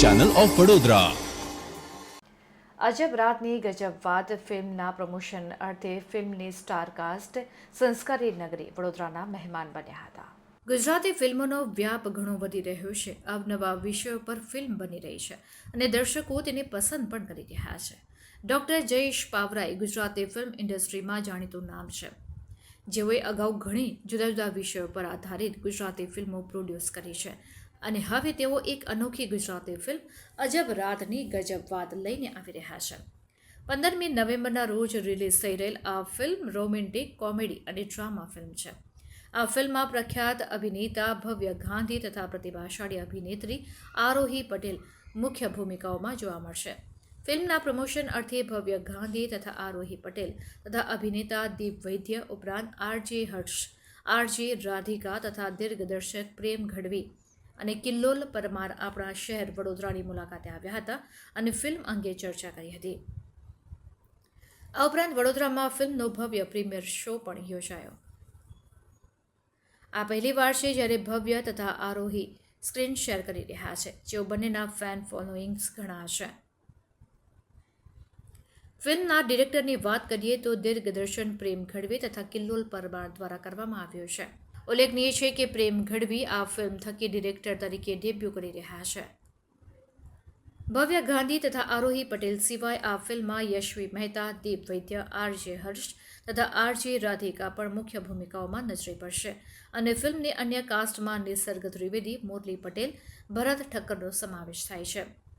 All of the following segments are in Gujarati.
ચેનલ ઓફ વડોદરા અજબ રાતની ગજબ વાત ફિલ્મના પ્રમોશન અર્થે ફિલ્મની સ્ટારકાસ્ટ સંસ્કારી નગરી વડોદરાના મહેમાન બન્યા હતા ગુજરાતી ફિલ્મોનો વ્યાપ ઘણો વધી રહ્યો છે અવનવા વિષયો પર ફિલ્મ બની રહી છે અને દર્શકો તેને પસંદ પણ કરી રહ્યા છે ડોક્ટર જયેશ પાવરાએ ગુજરાતી ફિલ્મ ઇન્ડસ્ટ્રીમાં જાણીતું નામ છે જેઓએ અગાઉ ઘણી જુદા જુદા વિષયો પર આધારિત ગુજરાતી ફિલ્મો પ્રોડ્યુસ કરી છે અને હવે તેઓ એક અનોખી ગુજરાતી ફિલ્મ, અજબ રાતની ગજબ વાત લઈને આવી રહ્યા છે. પંદરમી નવેમ્બરના રોજ રિલીઝ થઈ રહેલ આ ફિલ્મ રોમેન્ટિક કોમેડી અને ડ્રામા ફિલ્મ છે. આ ફિલ્મમાં પ્રખ્યાત અભિનેતા ભવ્ય ગાંધી તથા પ્રતિભાશાળી અભિનેત્રી આરોહી પટેલ મુખ્ય ભૂમિકાઓમાં જોવા મળશે. ફિલ્મના પ્રમોશન અર્થે ભવ્ય ગાંધી તથા આરોહી પટેલ તથા અભિનેતા દીપ વૈદ્ય ઉપરાંત આરજે હર્ષ, આરજે રાધિકા તથા દિગ્દર્શક પ્રેમ ગઢવી અને કિલ્લોલ પરમાર આપણા શહેર વડોદરાની મુલાકાતે આવ્યા હતા અને ફિલ્મ અંગે ચર્ચા કરી હતી. આ ઉપરાંત વડોદરામાં ફિલ્મનો ભવ્ય પ્રીમિયર શો પણ યોજાયો. આ પહેલીવાર છે જ્યારે ભવ્ય તથા આરોહી સ્ક્રીન શેર કરી રહ્યા છે, જેઓ બંનેના ફેન ફોલોઈંગ્સ ઘણા છે. ફિલ્મના ડિરેક્ટરની વાત કરીએ તો દીર્ઘદર્શન પ્રેમ ઘડવી તથા કિલ્લોલ પરમાર દ્વારા કરવામાં આવ્યો છે. ઉલ્લેખનીય છે કે પ્રેમ ગઢવી આ ફિલ્મ થકી ડિરેક્ટર તરીકે ડેબ્યુ કરી રહ્યા છે. ભવ્ય ગાંધી તથા આરોહી પટેલ સિવાય આ ફિલ્મમાં યશવી મહેતા, દીપ વૈદ્ય, આરજે હર્ષ તથા આરજે રાધિકા પણ મુખ્ય ભૂમિકાઓમાં નજરે પડશે. અને ફિલ્મની અન્ય કાસ્ટમાં નિસર્ગ ત્રિવેદી મુરલી પટેલ, ભરત ઠક્કરનો સમાવેશ થાય છે.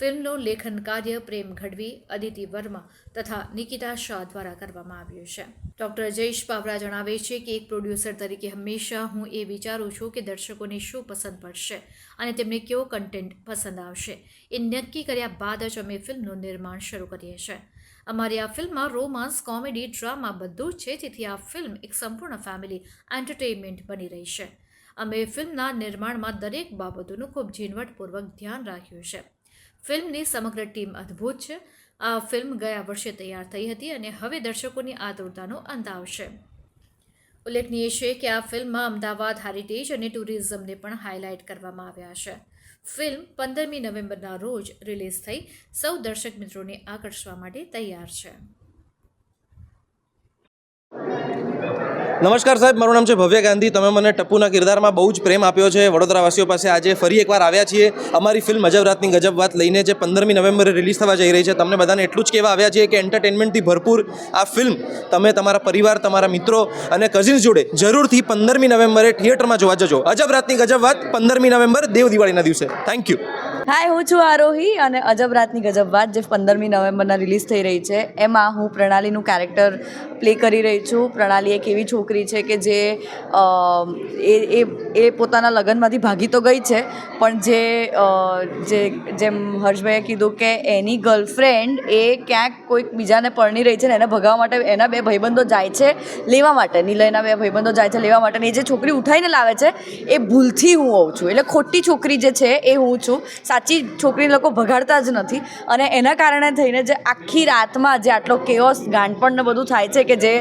ફિલ્મનું લેખન કાર્ય પ્રેમ ગઢવી અદિતિ વર્મા તથા નિકિતા શાહ દ્વારા કરવામાં આવ્યું છે. ડૉક્ટર જયેશ પાવરા જણાવે છે કે એક પ્રોડ્યુસર તરીકે હંમેશા હું એ વિચારું છું કે દર્શકોને શું પસંદ પડશે અને તેમને કેવો કન્ટેન્ટ પસંદ આવશે. એ નક્કી કર્યા બાદ જ અમે ફિલ્મનું નિર્માણ શરૂ કરીએ છીએ અમારી આ ફિલ્મમાં રોમાન્સ, કોમેડી, ડ્રામા બધું જ છે તેથી આ ફિલ્મ એક સંપૂર્ણ ફેમિલી એન્ટરટેઇનમેન્ટ બની રહી છે. અમે ફિલ્મના નિર્માણમાં દરેક બાબતોનું ખૂબ ઝીણવટપૂર્વક ધ્યાન રાખ્યું છે. ફિલ્મની સમગ્ર ટીમ અદ્ભુત છે. આ ફિલ્મ ગયા વર્ષે તૈયાર થઈ હતી અને હવે દર્શકોની આતુરતાનો અંત આવશે ઉલ્લેખનીય છે કે આ ફિલ્મમાં અમદાવાદ, હેરિટેજ અને ટુરિઝમને પણ હાઇલાઇટ કરવામાં આવ્યા છે. ફિલ્મ પંદરમી નવેમ્બરના રોજ રિલીઝ થઈ. સૌ દર્શક મિત્રોને આકર્ષવા માટે તૈયાર છે. નમસ્કાર સાહેબ, મારું નામ છે ભવ્ય ગાંધી. તમે મને ટપ્પુના કિરદારમાં બહુ જ પ્રેમ આપ્યો છે. વડોદરાવાસીઓ પાસે આજે ફરી એકવાર આવ્યા છીએ. અમારી ફિલ્મ અજબ રાતની ગજબ વાત લઈને જે પંદરમી નવેમ્બરે રિલીઝ થવા જઈ રહી છે, તમને બધાને એટલું જ કહેવા આવ્યા છીએ કે એન્ટરટેનમેન્ટથી ભરપૂર આ ફિલ્મ તમે તમારા પરિવાર, તમારા મિત્રો અને કઝિન્સ જોડે જરૂરથી પંદરમી નવેમ્બરે થિયેટરમાં જોવા જજો. અજબ રાતની ગજબ વાત પંદરમી નવેમ્બર, દેવ દિવાળીના દિવસે. થેન્ક યુ હાય હું છું આરોહી અને અજબ રાતની ગજબ વાત જે પંદરમી નવેમ્બરના રિલીઝ થઈ રહી છે, એમાં હું પ્રણાલીનું કેરેક્ટર પ્લે કરી રહી છું. પ્રણાલી એક એવી છોકરી છે કે જે એ એ પોતાના લગ્નમાંથી ભાગી તો ગઈ છે, પણ જે જે, જેમ હર્ષભાઈએ કીધું કે એની ગર્લફ્રેન્ડ એ ક્યાંક કોઈક બીજાને પરણી રહી છે ને એને ભગાવવા માટે, એના બે ભાઈબંધો જાય છે લેવા માટે, નિલયના બે ભાઈબંધો જાય છે લેવા માટે ને એ જે છોકરી ઉઠાઈને લાવે છે, એ ભૂલથી હું હોઉં છું. એટલે ખોટી છોકરી જે છે એ હું છું. સાચી છોકરીને લોકો ભગાડતા જ નથી અને એના કારણે થઈને જે આખી રાતમાં જે આટલો કેઓસ ગાંડપણને બધું થાય છે કે જે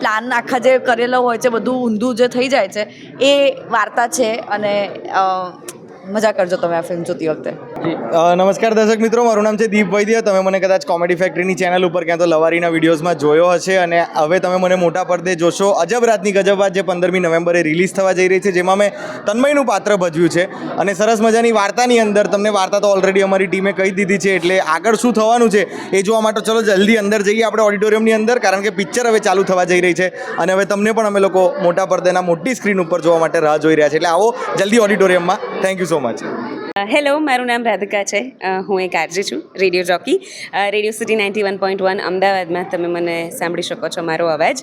પ્લાન આખા જે કરેલો હોય છે બધું ઊંધું જે થઈ જાય છે એ વાર્તા છે. અને મજા કરજો તમે આ ફિલ્મ જોતી વખતે. નમસ્કાર દર્શક મિત્રો, મારું નામ છે દીપ વૈદ્ય. તમે મને કદાચ કોમેડી ફેક્ટરીની ચેનલ ઉપર ક્યાં તો લવારીના વિડીયોઝમાં જોયો હશે અને હવે તમે મને મોટા પડદે જોશો. અજબ રાતની ગજબ વાત જે પંદરમી નવેમ્બરે રિલીઝ થવા જઈ રહી છે, જેમાં મેં તન્મયનું પાત્ર ભજવ્યું છે. અને સરસ મજાની વાર્તાની અંદર તમને વાર્તા તો ઓલરેડી અમારી ટીમે કહી દીધી છે, એટલે આગળ શું થવાનું છે એ જોવા માટે ચલો જલ્દી અંદર જઈએ આપણે ઓડિટોરિયમની અંદર, કારણ કે પિક્ચર હવે ચાલુ થવા જઈ રહી છે. અને હવે તમને પણ અમે લોકો મોટા પડદેના મોટી સ્ક્રીન ઉપર જોવા માટે રાહ જોઈ રહ્યા છે. એટલે આવો જલ્દી ઓડિટોરિયમમાં thank you so much hello મારું નામ રાધિકા છે. હું એક આરજી છું, radio jockey. Radio city ninety one point one, અમદાવાદમાં તમે મને સાંભળી શકો છો મારો અવાજ.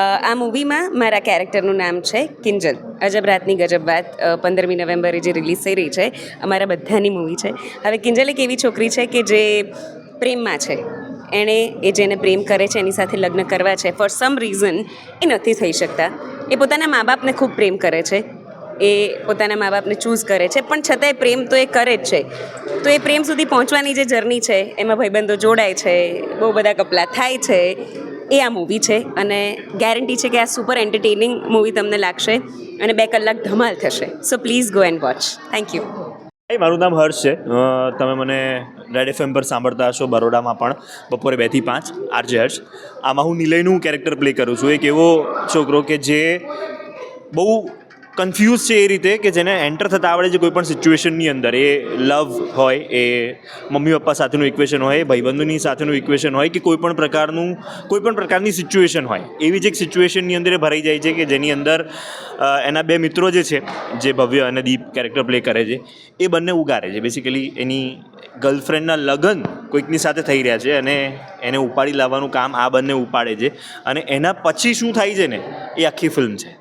આ મૂવીમાં મારા કેરેક્ટરનું નામ છે કિંજલ. અજબ રાતની ગજબ વાત પંદરમી નવેમ્બરે જે રિલીઝ થઈ રહી છે, અમારા બધાની મૂવી છે. હવે કિંજલ એક એવી છોકરી છે કે જે પ્રેમમાં છે. એણે એ જેને પ્રેમ કરે છે, એની સાથે લગ્ન કરવા છે ફોર સમ રીઝન એ નથી થઈ શકતા. એ પોતાના મા બાપને ખૂબ પ્રેમ કરે છે. એ પોતાના મા બાપને ચૂઝ કરે છે. પણ છતાંય પ્રેમ તો એ કરે જ છે. તો એ પ્રેમ સુધી પહોંચવાની જે જર્ની છે, એમાં ભાઈબંધો જોડાય છે, બહુ બધા કપલા થાય છે, એ આ મૂવી છે. અને ગેરંટી છે કે આ સુપર એન્ટરટેનિંગ મૂવી તમને લાગશે અને બે કલાક ધમાલ થશે. So please go and watch thank you મારું નામ હર્ષ છે. તમે મને રેડ એફએમ પર સાંભળતા હશો બરોડામાં પણ, બપોરે બેથી પાંચ. આરજે હર્ષ. આમાં હું નિલયનું કેરેક્ટર પ્લે કરું છું. એક એવો છોકરો કે જે બહુ કન્ફ્યુઝ છે એ રીતે કે જેને એન્ટર થતાં આવડે છે કોઈ પણ સિચ્યુએશનની અંદર. એ લવ હોય, એ મમ્મી, પપ્પા સાથેનું ઇક્વેશન હોય, ભાઈબંધોની સાથેનું ઇક્વેશન હોય કે કોઈ પણ પ્રકારનું કોઈ પણ પ્રકારની સિચ્યુએશન હોય. એવી જ એક સિચ્યુએશનની અંદર એ ભરાઈ જાય છે કે જેની અંદર એના બે મિત્રો જે છે, જે ભવ્ય અને દીપ કેરેક્ટર પ્લે કરે છે, એ બંને ઉગારે છે. બેસિકલી એની ગર્લફ્રેન્ડના લગ્ન કોઈકની સાથે થઈ રહ્યા છે અને એને ઉપાડી લાવવાનું કામ આ બંને ઉપાડે છે. અને એના પછી શું થાય છે ને, એ આખી ફિલ્મ છે.